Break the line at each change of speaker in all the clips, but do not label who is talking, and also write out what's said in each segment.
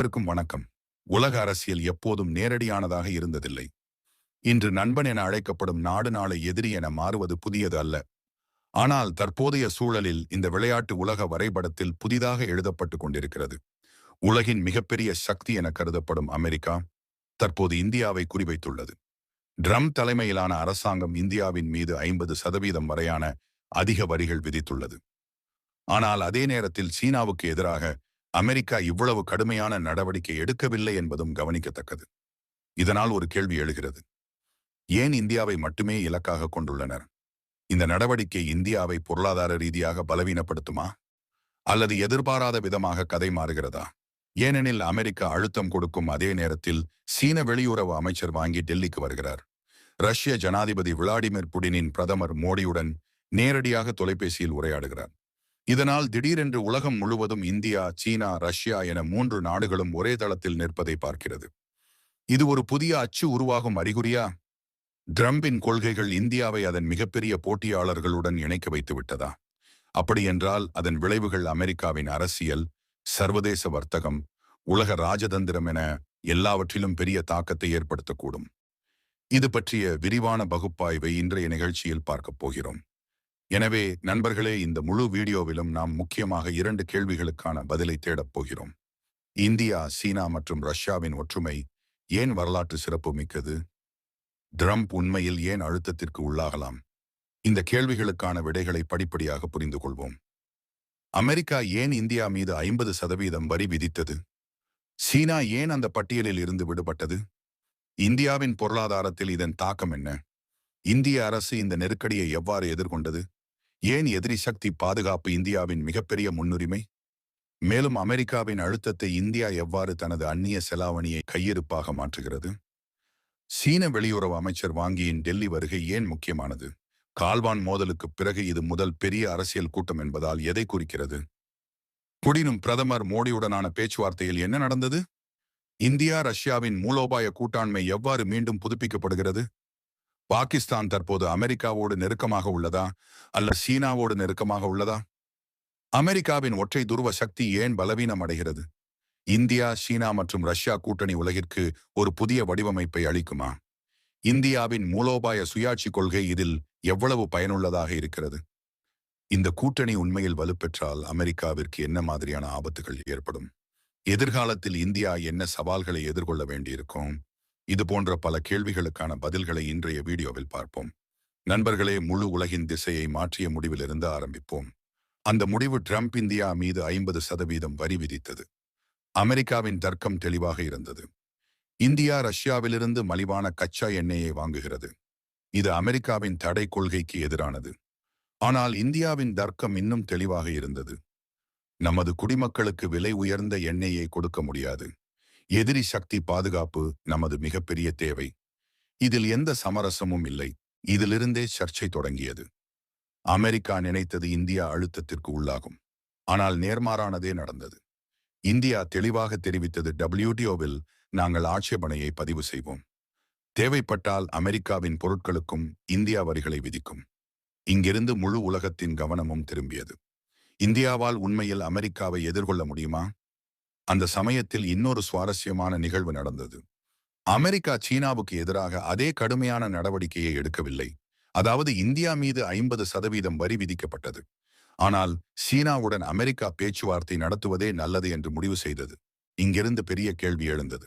அனைவருக்கும் வணக்கம். உலக அரசியல் எப்போதும் நேரடியானதாக இருந்ததில்லை. இன்று நண்பன் என அழைக்கப்படும் நாடு நாளை எதிரி என மாறுவது புதியது அல்ல. ஆனால் தற்போதைய சூழலில் இந்த விளையாட்டு உலக வரைபடத்தில் புதிதாக எழுதப்பட்டு கொண்டிருக்கிறது. உலகின் மிகப்பெரிய சக்தி என கருதப்படும் அமெரிக்கா தற்போது இந்தியாவை குறிவைத்துள்ளது. ட்ரம் தலைமையிலான அரசாங்கம் இந்தியாவின் மீது ஐம்பது சதவீதம் வரையான அதிக வரிகள் விதித்துள்ளது. ஆனால் அதே நேரத்தில் சீனாவுக்கு எதிராக அமெரிக்கா இவ்வளவு கடுமையான நடவடிக்கை எடுக்கவில்லை என்பதும் கவனிக்கத்தக்கது. இதனால் ஒரு கேள்வி எழுகிறது. ஏன் இந்தியாவை மட்டுமே இலக்காக கொண்டுள்ளனர்? இந்த நடவடிக்கை இந்தியாவை பொருளாதார ரீதியாக பலவீனப்படுத்துமா? அல்லது எதிர்பாராத விதமாக கதை மாறுகிறதா? ஏனெனில் அமெரிக்கா அழுத்தம் கொடுக்கும் அதே நேரத்தில் சீன வெளியுறவு அமைச்சர் வாங்கி டெல்லிக்கு வருகிறார். ரஷ்ய ஜனாதிபதி விளாடிமிர் புடினின் பிரதமர் மோடியுடன் நேரடியாக தொலைபேசியில் உரையாடுகிறார். இதனால் திடீரென்று உலகம் முழுவதும் இந்தியா சீனா ரஷ்யா என மூன்று நாடுகளும் ஒரே தளத்தில் நிற்பதை பார்க்கிறது. இது ஒரு புதிய அச்சு உருவாகும் அறிகுறியா? ட்ரம்பின் கொள்கைகள் இந்தியாவை அதன் மிகப்பெரிய போட்டியாளர்களுடன் இணைக்க வைத்து விட்டதா? அப்படியென்றால் அதன் விளைவுகள் அமெரிக்காவின் அரசியல் சர்வதேச வர்த்தகம் உலக ராஜதந்திரம் என எல்லாவற்றிலும் பெரிய தாக்கத்தை ஏற்படுத்தக்கூடும். இது பற்றிய விரிவான பகுப்பாய்வை இன்றைய நிகழ்ச்சியில் பார்க்கப் போகிறோம். எனவே நண்பர்களே இந்த முழு வீடியோவிலும் நாம் முக்கியமாக இரண்டு கேள்விகளுக்கான பதிலை தேடப் போகிறோம். இந்தியா சீனா மற்றும் ரஷ்யாவின் ஒற்றுமை ஏன் வரலாற்று சிறப்பு மிக்கது? ட்ரம்ப் உண்மையில் ஏன் அழுத்தத்திற்கு உள்ளாகலாம்? இந்த கேள்விகளுக்கான விடைகளை படிப்படியாக புரிந்து கொள்வோம். அமெரிக்கா ஏன் இந்தியா மீது ஐம்பது சதவீதம் வரி விதித்தது? சீனா ஏன் அந்த பட்டியலில் இருந்து விடுபட்டது? இந்தியாவின் பொருளாதாரத்தில் இதன் தாக்கம் என்ன? இந்திய அரசு இந்த நெருக்கடியை எவ்வாறு எதிர்கொண்டது? ஏன் எதிரி சக்தி பாதுகாப்பு இந்தியாவின் மிகப்பெரிய முன்னுரிமை? மேலும் அமெரிக்காவின் அழுத்தத்தை இந்தியா எவ்வாறு தனது அந்நிய செலாவணியை கையிருப்பாக மாற்றுகிறது? சீன வெளியுறவு அமைச்சர் வாங்கியின் டெல்லி வருகை ஏன் முக்கியமானது? கால்வான் மோதலுக்கு பிறகு இது முதல் பெரிய அரசியல் கூட்டம் என்பதால் எதை குறிக்கிறது? குடினும் பிரதமர் மோடியுடனான பேச்சுவார்த்தையில் என்ன நடந்தது? இந்தியா ரஷ்யாவின் மூலோபாய கூட்டாண்மை எவ்வாறு மீண்டும் புதுப்பிக்கப்படுகிறது? பாகிஸ்தான் தற்போது அமெரிக்காவோடு நெருக்கமாக உள்ளதா? அல்ல சீனாவோடு நெருக்கமாக உள்ளதா? அமெரிக்காவின் ஒற்றை துருவ சக்தி ஏன் பலவீனம் அடைகிறது? இந்தியா சீனா மற்றும் ரஷ்யா கூட்டணி உலகிற்கு ஒரு புதிய வடிவமைப்பை அளிக்குமா? இந்தியாவின் மூலோபாய சுயாட்சி கொள்கை இதில் எவ்வளவு பயனுள்ளதாக இருக்கிறது? இந்த கூட்டணி உண்மையில் வலுப்பெற்றால் அமெரிக்காவிற்கு என்ன மாதிரியான ஆபத்துகள் ஏற்படும்? எதிர்காலத்தில் இந்தியா என்ன சவால்களை எதிர்கொள்ள வேண்டியிருக்கும்? இது போன்ற பல கேள்விகளுக்கான பதில்களை இன்றைய வீடியோவில் பார்ப்போம். நண்பர்களே முழு உலகின் திசையை மாற்றிய முடிவிலிருந்து ஆரம்பிப்போம். அந்த முடிவு ட்ரம்ப் இந்தியா மீது ஐம்பது சதவீதம் வரி விதித்தது. அமெரிக்காவின் தர்க்கம் தெளிவாக இருந்தது. இந்தியா ரஷ்யாவிலிருந்து மலிவான கச்சா எண்ணெயை வாங்குகிறது. இது அமெரிக்காவின் தடை கொள்கைக்கு எதிரானது. ஆனால் இந்தியாவின் தர்க்கம் இன்னும் தெளிவாக இருந்தது. நமது குடிமக்களுக்கு விலை உயர்ந்த எண்ணெயை கொடுக்க முடியாது. எதிரி சக்தி பாதுகாப்பு நமது மிகப்பெரிய தேவை. இதில் எந்த சமரசமும் இல்லை. இதிலிருந்தே சர்ச்சை தொடங்கியது. அமெரிக்கா நினைத்தது இந்தியா அழுத்தத்திற்கு உள்ளாகும். ஆனால் நேர்மாறானதே நடந்தது. இந்தியா தெளிவாக தெரிவித்தது டபிள்யூடிஓவில் நாங்கள் ஆட்சேபனையை பதிவு செய்வோம். தேவைப்பட்டால் அமெரிக்காவின் பொருட்களுக்கும் இந்தியா வரிகளை விதிக்கும். இங்கிருந்து முழு உலகத்தின் கவனமும் திரும்பியது. இந்தியாவால் உண்மையில் அமெரிக்காவை எதிர்கொள்ள முடியுமா? அந்த சமயத்தில் இன்னொரு சுவாரஸ்யமான நிகழ்வு நடந்தது. அமெரிக்கா சீனாவுக்கு எதிராக அதே கடுமையான நடவடிக்கையை எடுக்கவில்லை. அதாவது இந்தியா மீது ஐம்பது சதவீதம் வரி விதிக்கப்பட்டது. ஆனால் சீனாவுடன் அமெரிக்கா பேச்சுவார்த்தை நடத்துவதே நல்லது என்று முடிவு செய்தது. இங்கிருந்து பெரிய கேள்வி எழுந்தது.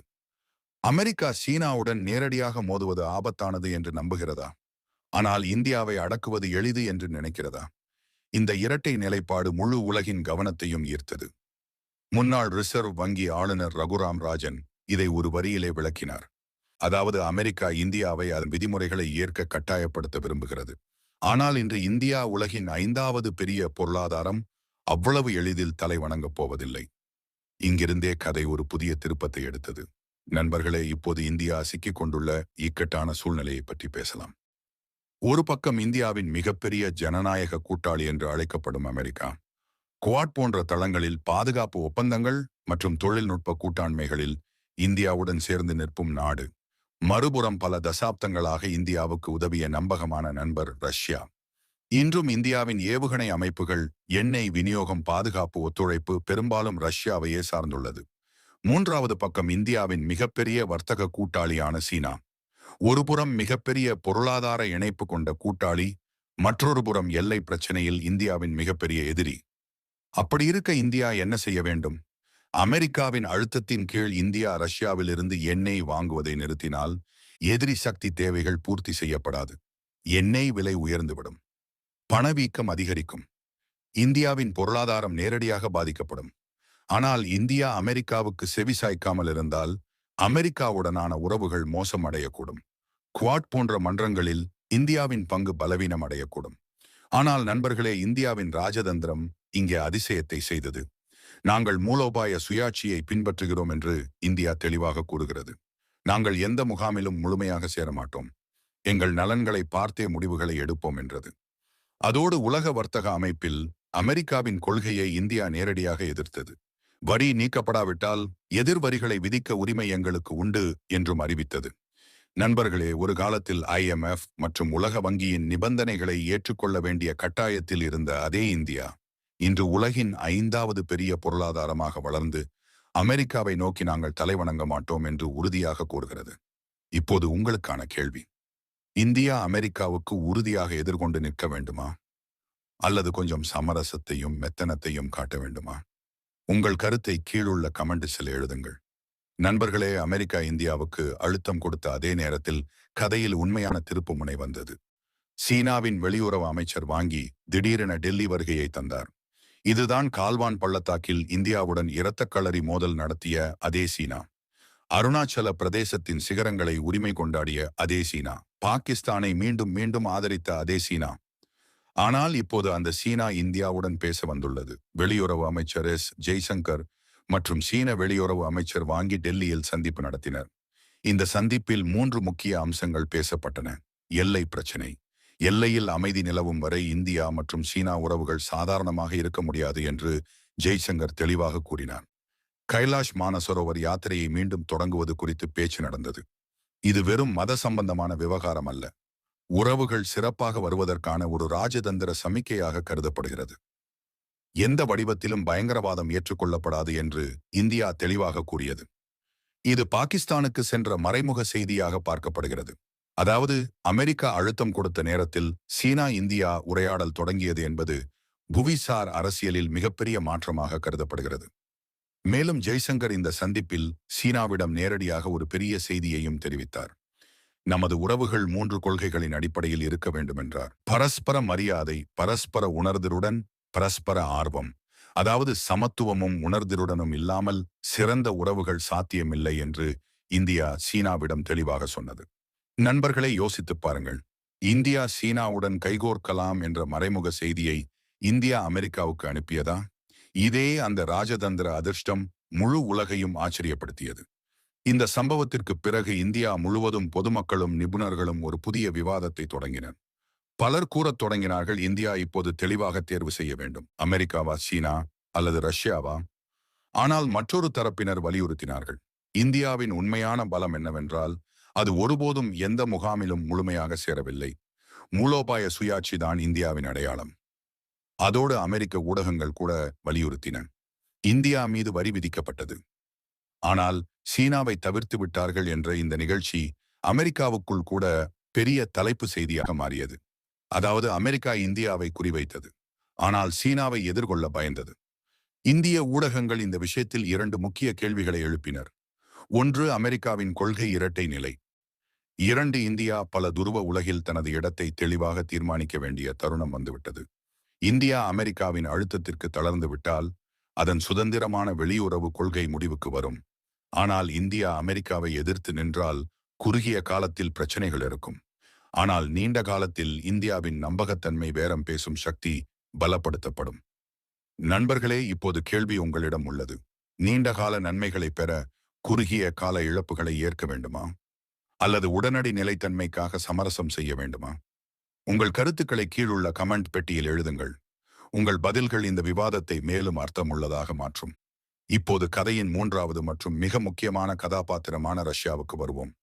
அமெரிக்கா சீனாவுடன் நேரடியாக மோதுவது ஆபத்தானது என்று நம்புகிறதா? ஆனால் இந்தியாவை அடக்குவது எளிது என்று நினைக்கிறதா? இந்த இரட்டை நிலைப்பாடு முழு உலகின் கவனத்தையும் ஈர்த்தது. முன்னாள் ரிசர்வ் வங்கி ஆளுநர் ரகுராம் ராஜன் இதை ஒரு வரியிலே விளக்கினார். அதாவது அமெரிக்கா இந்தியாவை அதன் விதிமுறைகளை ஏற்க கட்டாயப்படுத்த விரும்புகிறது. ஆனால் இன்று இந்தியா உலகின் ஐந்தாவது பெரிய பொருளாதாரம் அவ்வளவு எளிதில் தலை வணங்கப் போவதில்லை. இங்கிருந்தே கதை ஒரு புதிய திருப்பத்தை எடுத்தது. நண்பர்களே இப்போது இந்தியா சிக்கிக் கொண்டுள்ள இக்கட்டான சூழ்நிலையை பற்றி பேசலாம். ஒரு பக்கம் இந்தியாவின் மிகப்பெரிய ஜனநாயக கூட்டாளி என்று அழைக்கப்படும் அமெரிக்கா குவாட் போன்ற தளங்களில் பாதுகாப்பு ஒப்பந்தங்கள் மற்றும் தொழில்நுட்ப கூட்டாண்மைகளில் இந்தியாவுடன் சேர்ந்து நிற்கும் நாடு. மறுபுறம் பல தசாப்தங்களாக இந்தியாவுக்கு உதவிய நம்பகமான நண்பர் ரஷ்யா. இன்றும் இந்தியாவின் ஏவுகணை அமைப்புகள் எண்ணெய் விநியோகம் பாதுகாப்பு ஒத்துழைப்பு பெரும்பாலும் ரஷ்யாவையே சார்ந்துள்ளது. மூன்றாவது பக்கம் இந்தியாவின் மிகப்பெரிய வர்த்தக கூட்டாளியான சீனா. ஒருபுறம் மிகப்பெரிய பொருளாதார இணைப்பு கொண்ட கூட்டாளி மற்றொரு புறம் எல்லை பிரச்சனையில் இந்தியாவின் மிகப்பெரிய எதிரி. அப்படி இருக்க இந்தியா என்ன செய்ய வேண்டும்? அமெரிக்காவின் அழுத்தத்தின் கீழ் இந்தியா ரஷ்யாவிலிருந்து எண்ணெய் வாங்குவதை நிறுத்தினால் எதிரி சக்தி தேவைகள் பூர்த்தி செய்யப்படாது. எண்ணெய் விலை உயர்ந்துவிடும். பணவீக்கம் அதிகரிக்கும். இந்தியாவின் பொருளாதாரம் நேரடியாக பாதிக்கப்படும். ஆனால் இந்தியா அமெரிக்காவுக்கு செவி சாய்க்காமல் இருந்தால் அமெரிக்காவுடனான உறவுகள் மோசமடையக்கூடும் குவாட் போன்ற மன்றங்களில் இந்தியாவின் பங்கு பலவீனம் அடையக்கூடும். ஆனால் நண்பர்களே இந்தியாவின் ராஜதந்திரம் இங்கே அதிசயத்தை செய்தது. நாங்கள் மூலோபாய சுயாட்சியை பின்பற்றுகிறோம் என்று இந்தியா தெளிவாக கூறுகிறது. நாங்கள் எந்த முகாமிலும் முழுமையாக சேரமாட்டோம். எங்கள் நலன்களை பார்த்தே முடிவுகளை எடுப்போம் என்றது. அதோடு உலக வர்த்தக அமைப்பில் அமெரிக்காவின் கொள்கையை இந்தியா நேரடியாக எதிர்த்தது. வரி நீக்கப்படாவிட்டால் எதிர் வரிகளை விதிக்க உரிமை எங்களுக்கு உண்டு என்றும் அறிவித்தது. நண்பர்களே ஒரு காலத்தில் ஐஎம்எஃப் மற்றும் உலக வங்கியின் நிபந்தனைகளை ஏற்றுக்கொள்ள வேண்டிய கட்டாயத்தில் இருந்த அதே இந்தியா இன்று உலகின் ஐந்தாவது பெரிய பொருளாதாரமாக வளர்ந்து அமெரிக்காவை நோக்கி நாங்கள் தலைவணங்க மாட்டோம் என்று உறுதியாக கூறுகிறது. இப்போது உங்களுக்கான கேள்வி. இந்தியா அமெரிக்காவுக்கு உறுதியாக எதிர்கொண்டு நிற்க வேண்டுமா? அல்லது கொஞ்சம் சமரசத்தையும் மெத்தனத்தையும் காட்ட வேண்டுமா? உங்கள் கருத்தை கீழுள்ள கமெண்ட்ஸில் எழுதுங்கள். நண்பர்களே அமெரிக்கா இந்தியாவுக்கு அழுத்தம் கொடுத்த அதே நேரத்தில் கதையில் உண்மையான திருப்புமுனை வந்தது. சீனாவின் வெளியுறவு அமைச்சர் வாங்கி திடீரென டெல்லி வருகையை தந்தார். இதுதான் கால்வான் பள்ளத்தாக்கில் இந்தியாவுடன் இரத்தக்களறி மோதல் நடத்திய அதே சீனா. அருணாச்சல பிரதேசத்தின் சிகரங்களை உரிமை கொண்டாடிய அதே சீனா. பாகிஸ்தானை மீண்டும் மீண்டும் ஆதரித்த அதே சீனா. ஆனால் இப்போது அந்த சீனா இந்தியாவுடன் பேச வந்துள்ளது. வெளியுறவு அமைச்சர் எஸ். ஜெய்சங்கர் மற்றும் சீன வெளியுறவு அமைச்சர் வாங்கி டெல்லியில் சந்திப்பு நடத்தினர். இந்த சந்திப்பில் மூன்று முக்கிய அம்சங்கள் பேசப்பட்டன. எல்லை பிரச்சினை. எல்லையில் அமைதி நிலவும் வரை இந்தியா மற்றும் சீனா உறவுகள் சாதாரணமாக இருக்க முடியாது என்று ஜெய்சங்கர் தெளிவாக கூறினார். கைலாஷ் மானசரோவர் யாத்திரையை மீண்டும் தொடங்குவது குறித்து பேச்சு நடந்தது. இது வெறும் மத சம்பந்தமான விவகாரம் அல்ல. உறவுகள் சிறப்பாக வருவதற்கான ஒரு ராஜதந்திர சமிக்கையாக கருதப்படுகிறது. எந்த வடிவத்திலும் பயங்கரவாதம் ஏற்றுக்கொள்ளப்படாது என்று இந்தியா தெளிவாக கூறியது. இது பாகிஸ்தானுக்கு சென்ற மறைமுக செய்தியாக பார்க்கப்படுகிறது. அதாவது அமெரிக்கா அழுத்தம் கொடுத்த நேரத்தில் சீனா இந்தியா உரையாடல் தொடங்கியது என்பது புவிசார் அரசியலில் மிகப்பெரிய மாற்றமாக கருதப்படுகிறது. மேலும் ஜெய்சங்கர் இந்த சந்திப்பில் சீனாவிடம் நேரடியாக ஒரு பெரிய செய்தியையும் தெரிவித்தார். நமது உறவுகள் மூன்று கொள்கைகளின் அடிப்படையில் இருக்க வேண்டும் என்றார் பரஸ்பர மரியாதை பரஸ்பர உணர்திருடன் பரஸ்பர ஆர்வம். அதாவது சமத்துவமும் உணர்திருடனும் இல்லாமல் சிறந்த உறவுகள் சாத்தியமில்லை என்று இந்தியா சீனாவிடம் தெளிவாக சொன்னது. நண்பர்களை யோசித்துப் பாருங்கள். இந்தியா சீனாவுடன் கைகோர்க்கலாம் என்ற மறைமுக செய்தியை இந்தியா அமெரிக்காவுக்கு அனுப்பியதா? இதே அந்த ராஜதந்திர அதிர்ஷ்டம் முழு உலகையும் ஆச்சரியப்படுத்தியது. இந்த சம்பவத்திற்கு பிறகு இந்தியா முழுவதும் பொதுமக்களும் நிபுணர்களும் ஒரு புதிய விவாதத்தை தொடங்கினர். பலர் கூறத் தொடங்கினார்கள் இந்தியா இப்போது தெளிவாக தேர்வு செய்ய வேண்டும். அமெரிக்காவா சீனா அல்லது ரஷ்யாவா? ஆனால் மற்றொரு தரப்பினர் வலியுறுத்தினார்கள். இந்தியாவின் உண்மையான பலம் என்னவென்றால் அது ஒருபோதும் எந்த முகாமிலும் முழுமையாக சேரவில்லை. மூலோபாய சுயாட்சி தான் இந்தியாவின் அடையாளம். அதோடு அமெரிக்க ஊடகங்கள் கூட வலியுறுத்தின. இந்தியா மீது வரி விதிக்கப்பட்டது. ஆனால் சீனாவை தவிர்த்து விட்டார்கள் என்ற இந்த நிகழ்ச்சி அமெரிக்காவுக்குள் கூட பெரிய தலைப்பு செய்தியாக மாறியது. அதாவது அமெரிக்கா இந்தியாவை குறிவைத்தது. ஆனால் சீனாவை எதிர்கொள்ள பயந்தது. இந்திய ஊடகங்கள் இந்த விஷயத்தில் இரண்டு முக்கிய கேள்விகளை எழுப்பினர். ஒன்று அமெரிக்காவின் கொள்கை இரட்டை நிலை. இரண்டு இந்தியா பல துருவ உலகில் தனது இடத்தை தெளிவாக தீர்மானிக்க வேண்டிய தருணம் வந்துவிட்டது. இந்தியா அமெரிக்காவின் அழுத்தத்திற்கு தளர்ந்து விட்டால் அதன் சுதந்திரமான வெளியுறவு கொள்கை முடிவுக்கு வரும். ஆனால் இந்தியா அமெரிக்காவை எதிர்த்து நின்றால் குறுகிய காலத்தில் பிரச்சனைகள் இருக்கும். ஆனால் நீண்ட காலத்தில் இந்தியாவின் நம்பகத்தன்மை பேரம் பேசும் சக்தி பலப்படுத்தப்படும். நண்பர்களே இப்போது கேள்வி உங்களிடம் உள்ளது. நீண்ட கால நன்மைகளை பெற குறுகிய கால இழப்புகளை ஏற்க வேண்டுமா? அல்லது உடனடி நிலைத்தன்மைக்காக சமரசம் செய்ய வேண்டுமா? உங்கள் கருத்துக்களை கீழுள்ள கமெண்ட் பெட்டியில் எழுதுங்கள். உங்கள் பதில்கள் இந்த விவாதத்தை மேலும் அர்த்தமுள்ளதாக மாற்றும். இப்போது கதையின் மூன்றாவது மற்றும் மிக முக்கியமான கதாபாத்திரமான ரஷ்யாவுக்கு வருவோம்.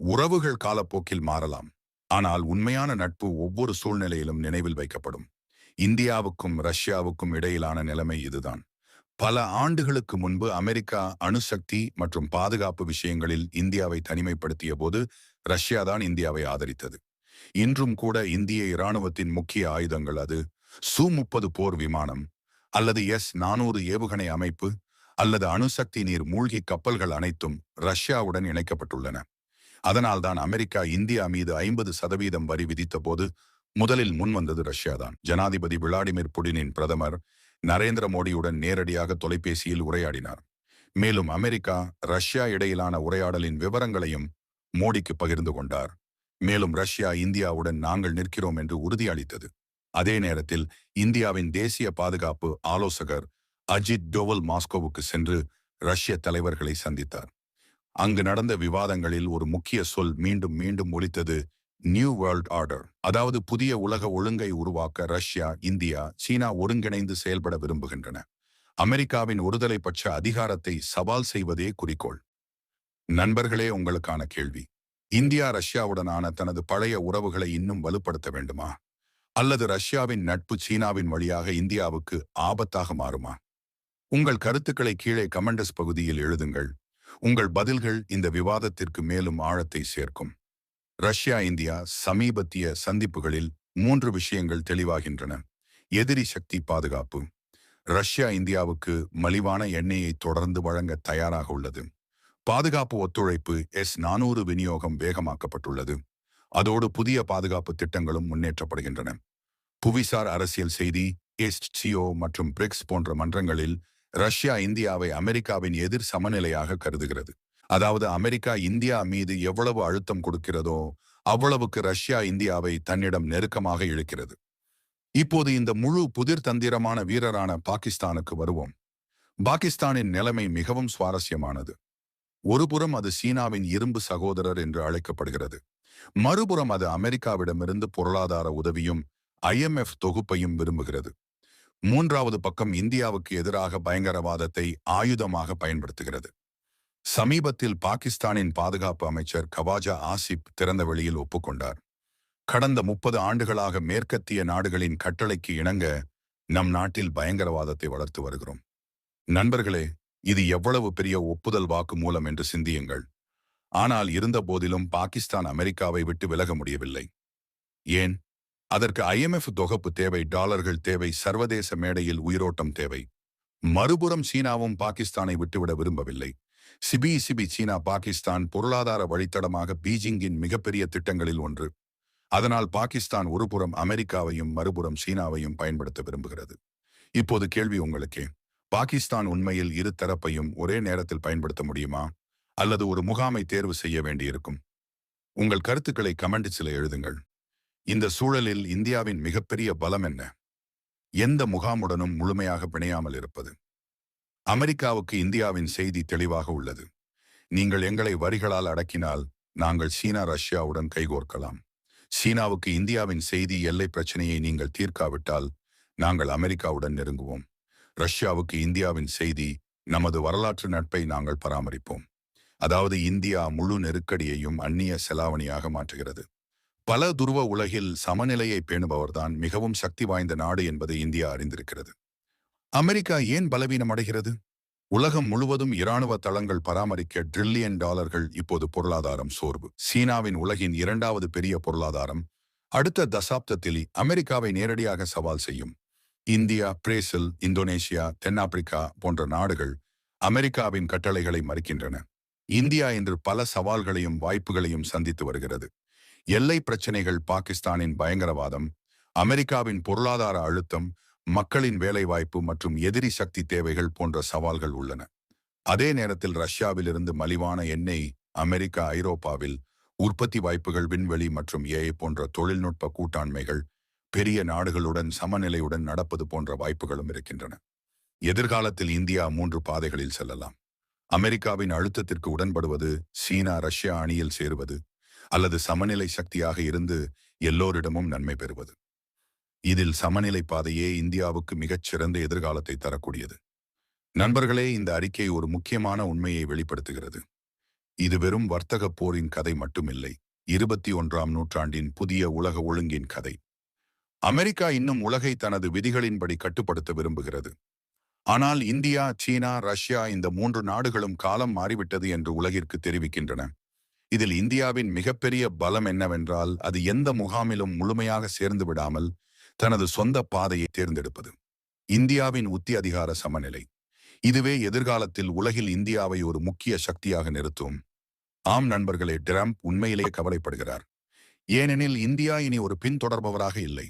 உறவுகள் காலப்போக்கில் மாறலாம். ஆனால் உண்மையான நட்பு ஒவ்வொரு சூழ்நிலையிலும் நினைவில் வைக்கப்படும். இந்தியாவுக்கும் ரஷ்யாவுக்கும் இடையிலான நிலைமை இதுதான். பல ஆண்டுகளுக்கு முன்பு அமெரிக்கா அணுசக்தி மற்றும் பாதுகாப்பு விஷயங்களில் இந்தியாவை தனிமைப்படுத்திய போது ரஷ்யா தான் இந்தியாவை ஆதரித்தது. இன்றும் கூட இந்திய இராணுவத்தின் முக்கிய ஆயுதங்கள் அது. சு முப்பது போர் விமானம் அல்லது எஸ் நானூறு ஏவுகணை அமைப்பு அல்லது அணுசக்தி நீர் மூழ்கி கப்பல்கள் அனைத்தும் ரஷ்யாவுடன் இணைக்கப்பட்டுள்ளன. அதனால்தான் அமெரிக்கா இந்தியா மீது ஐம்பது சதவீதம் வரி விதித்த போது முதலில் முன்வந்தது ரஷ்யா தான். ஜனாதிபதி விளாடிமிர் புடினின் பிரதமர் நரேந்திர மோடியுடன் நேரடியாக தொலைபேசியில் உரையாடினார். மேலும் அமெரிக்கா ரஷ்யா இடையிலான உரையாடலின் விவரங்களையும் மோடிக்கு பகிர்ந்து கொண்டார். மேலும் ரஷ்யா இந்தியாவுடன் நாங்கள் நிற்கிறோம் என்று உறுதியளித்தது. அதே நேரத்தில் இந்தியாவின் தேசிய பாதுகாப்பு ஆலோசகர் அஜித் டோவல் மாஸ்கோவுக்கு சென்று ரஷ்ய தலைவர்களை சந்தித்தார். அங்கு நடந்த விவாதங்களில் ஒரு முக்கிய சொல் மீண்டும் மீண்டும் ஒலித்தது நியூ வேர்ல்ட் ஆர்டர் அதாவது புதிய உலக ஒழுங்கை உருவாக்க ரஷ்யா இந்தியா சீனா ஒருங்கிணைந்து செயல்பட விரும்புகின்றன. அமெரிக்காவின் ஒருதலை பட்ச அதிகாரத்தை சவால் செய்வதே குறிக்கோள். நண்பர்களே உங்களுக்கான கேள்வி. இந்தியா ரஷ்யாவுடனான தனது பழைய உறவுகளை இன்னும் வலுப்படுத்த வேண்டுமா? அல்லது ரஷ்யாவின் நட்பு சீனாவின் வழியாக இந்தியாவுக்கு ஆபத்தாக மாறுமா? உங்கள் கருத்துக்களை கீழே கமெண்டஸ் பகுதியில் எழுதுங்கள். உங்கள் பதில்கள் இந்த விவாதத்திற்கு மேலும் ஆழத்தை சேர்க்கும். ரஷ்யா இந்தியா சமீபத்திய சந்திப்புகளில் மூன்று விஷயங்கள் தெளிவாகின்றன. எதிரி சக்தி பாதுகாப்பு. ரஷ்யா இந்தியாவுக்கு மலிவான எண்ணெயை தொடர்ந்து வழங்க தயாராக உள்ளது. பாதுகாப்பு ஒத்துழைப்பு எஸ் நானூறு விநியோகம் வேகமாக்கப்பட்டுள்ளது. அதோடு புதிய பாதுகாப்பு திட்டங்களும் முன்னேற்றப்படுகின்றன. புவிசார் அரசியல் செய்தி எஸ்டிஓ மற்றும் பிரிக்ஸ் போன்ற மன்றங்களில் ரஷ்யா இந்தியாவை அமெரிக்காவின் எதிர் சமநிலையாக கருதுகிறது. அதாவது அமெரிக்கா இந்தியா மீது எவ்வளவு அழுத்தம் கொடுக்கிறதோ அவ்வளவுக்கு ரஷ்யா இந்தியாவை தன்னிடம் நெருக்கமாக இழுக்கிறது. இப்போது இந்த முழு புதிர் தந்திரமான வீரரான பாகிஸ்தானுக்கு வருவோம். பாகிஸ்தானின் நிலைமை மிகவும் சுவாரஸ்யமானது. ஒருபுறம் அது சீனாவின் இரும்பு சகோதரர் என்று அழைக்கப்படுகிறது. மறுபுறம் அது அமெரிக்காவிடமிருந்து பொருளாதார உதவியும் ஐஎம்எஃப் தொகுப்பையும் விரும்புகிறது. மூன்றாவது பக்கம் இந்தியாவுக்கு எதிராக பயங்கரவாதத்தை ஆயுதமாக பயன்படுத்துகிறது. சமீபத்தில் பாகிஸ்தானின் பாதுகாப்பு அமைச்சர் கவாஜா ஆசிப் திறந்த வெளியில் ஒப்புக்கொண்டார். கடந்த முப்பது ஆண்டுகளாக மேற்கத்திய நாடுகளின் கட்டளைக்கு இணங்க நம் நாட்டில் பயங்கரவாதத்தை வளர்த்து வருகிறோம். நண்பர்களே இது எவ்வளவு பெரிய ஒப்புதல் வாக்கு மூலம் என்று சிந்தியுங்கள். ஆனால் இருந்தபோதிலும் பாகிஸ்தான் அமெரிக்காவை விட்டு விலக முடியவில்லை. ஏன்? அதற்கு ஐஎம்எஃப் தொகுப்பு தேவை டாலர்கள் தேவை சர்வதேச மேடையில் உயிரோட்டம் தேவை. மறுபுறம் சீனாவும் பாகிஸ்தானை விட்டுவிட விரும்பவில்லை. சிபி சிபி சீனா பாகிஸ்தான் பொருளாதார வழித்தடமாக பீஜிங்கின் மிகப்பெரிய திட்டங்களில் ஒன்று. அதனால் பாகிஸ்தான் ஒருபுறம் அமெரிக்காவையும் மறுபுறம் சீனாவையும் பயன்படுத்த விரும்புகிறது. இப்போது கேள்வி உங்களுக்கே. பாகிஸ்தான் உண்மையில் இரு தரப்பையும் ஒரே நேரத்தில் பயன்படுத்த முடியுமா? அல்லது ஒரு முகாமை தேர்வு செய்ய வேண்டியிருக்கும்? உங்கள் கருத்துக்களை கமெண்ட் சில எழுதுங்கள். இந்த சூழலில் இந்தியாவின் மிகப்பெரிய பலம் என்ன? எந்த முகாமுடனும் முழுமையாக பிணையாமல் இருப்பது? அமெரிக்காவுக்கு இந்தியாவின் செய்தி தெளிவாக உள்ளது. நீங்கள் எங்களை வரிகளால் அடக்கினால் நாங்கள் சீனா ரஷ்யாவுடன் கைகோர்க்கலாம். சீனாவுக்கு இந்தியாவின் செய்தி எல்லை பிரச்சனையை நீங்கள் தீர்க்காவிட்டால் நாங்கள் அமெரிக்காவுடன் நெருங்குவோம். ரஷ்யாவுக்கு இந்தியாவின் செய்தி நமது வரலாற்று நட்பை நாங்கள் பராமரிப்போம். அதாவது இந்தியா முழு நெருக்கடியையும் அந்நிய செலாவணியாக மாற்றுகிறது. பல துருவ உலகில் சமநிலையை பேணுபவர்தான் மிகவும் சக்தி வாய்ந்த நாடு என்பதை இந்தியா அறிந்திருக்கிறது. அமெரிக்கா ஏன் பலவீனம் அடைகிறது? உலகம் முழுவதும் இராணுவ தளங்கள் பராமரிக்க டிரில்லியன் டாலர்கள் இப்போது பொருளாதாரம் சோர்வு. சீனாவின் உலகின் இரண்டாவது பெரிய பொருளாதாரம் அடுத்த தசாப்தத்தில் அமெரிக்காவை நேரடியாக சவால் செய்யும். இந்தியா பிரேசில் இந்தோனேஷியா தென்னாப்பிரிக்கா போன்ற நாடுகள் அமெரிக்காவின் கட்டளைகளை மறுக்கின்றன. இந்தியா இன்று பல சவால்களையும் வாய்ப்புகளையும் சந்தித்து வருகிறது. எல்லை பிரச்சினைகள் பாகிஸ்தானின் பயங்கரவாதம் அமெரிக்காவின் பொருளாதார அழுத்தம் மக்களின் வேலைவாய்ப்பு மற்றும் எதிரி சக்தி தேவைகள் போன்ற சவால்கள் உள்ளன. அதே நேரத்தில் ரஷ்யாவிலிருந்து மலிவான எண்ணெய் அமெரிக்கா ஐரோப்பாவில் உற்பத்தி வாய்ப்புகள் விண்வெளி மற்றும் ஏஐ போன்ற தொழில்நுட்ப கூட்டாண்மைகள் பெரிய நாடுகளுடன் சமநிலையுடன் நடப்பது போன்ற வாய்ப்புகளும் இருக்கின்றன. எதிர்காலத்தில் இந்தியா மூன்று பாதைகளில் செல்லலாம். அமெரிக்காவின் அழுத்தத்திற்கு உடன்படுவது சீனா ரஷ்யா அணியில் சேருவது அல்லது சமநிலை சக்தியாக இருந்து எல்லோரிடமும் நன்மை பெறுவது. இதில் சமநிலை பாதையே இந்தியாவுக்கு மிகச் சிறந்த எதிர்காலத்தை தரக்கூடியது. நண்பர்களே இந்த அறிக்கை ஒரு முக்கியமான உண்மையை வெளிப்படுத்துகிறது. இது வெறும் வர்த்தக போரின் கதை மட்டுமில்லை. இருபத்தி ஒன்றாம் நூற்றாண்டின் புதிய உலக ஒழுங்கின் கதை. அமெரிக்கா இன்னும் உலகை தனது விதிகளின்படி கட்டுப்படுத்த விரும்புகிறது. ஆனால் இந்தியா சீனா ரஷ்யா இந்த மூன்று நாடுகளும் காலம் மாறிவிட்டது என்று உலகிற்கு தெரிவிக்கின்றன. இதில் இந்தியாவின் மிகப்பெரிய பலம் என்னவென்றால் அது எந்த முகாமிலும் முழுமையாக சேர்ந்து விடாமல் தனது சொந்த பாதையை தேர்ந்தெடுப்பது. இந்தியாவின் உத்தி அதிகார சமநிலை. இதுவே எதிர்காலத்தில் உலகில் இந்தியாவை ஒரு முக்கிய சக்தியாக நிறுத்தும். ஆம் நண்பர்களே டிரம்ப் உண்மையிலேயே கவலைப்படுகிறார். ஏனெனில் இந்தியா இனி ஒரு பின்தொடர்பவராக இல்லை.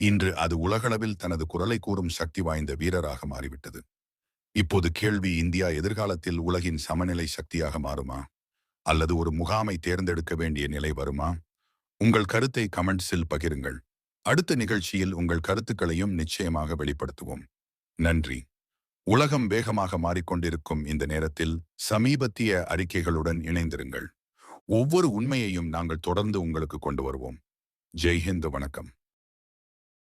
இன்று அது உலகளவில் தனது குரலை கூறும் சக்தி வாய்ந்த வீரராக மாறிவிட்டது. இப்போது கேள்வி இந்தியா எதிர்காலத்தில் உலகின் சமநிலை சக்தியாக மாறுமா? அல்லது ஒரு முகாமை தேர்ந்தெடுக்க வேண்டிய நிலை வருமா? உங்கள் கருத்தை கமெண்ட்ஸில் பகிருங்கள். அடுத்த நிகழ்ச்சியில் உங்கள் கருத்துக்களையும் நிச்சயமாக வெளிப்படுத்துவோம். நன்றி. உலகம் வேகமாக மாறிக்கொண்டிருக்கும் இந்த நேரத்தில் சமீபத்திய அறிக்கைகளுடன் இணைந்திருங்கள். ஒவ்வொரு உண்மையையும் நாங்கள் தொடர்ந்து உங்களுக்கு கொண்டு வருவோம். ஜெய்ஹிந்த் வணக்கம்.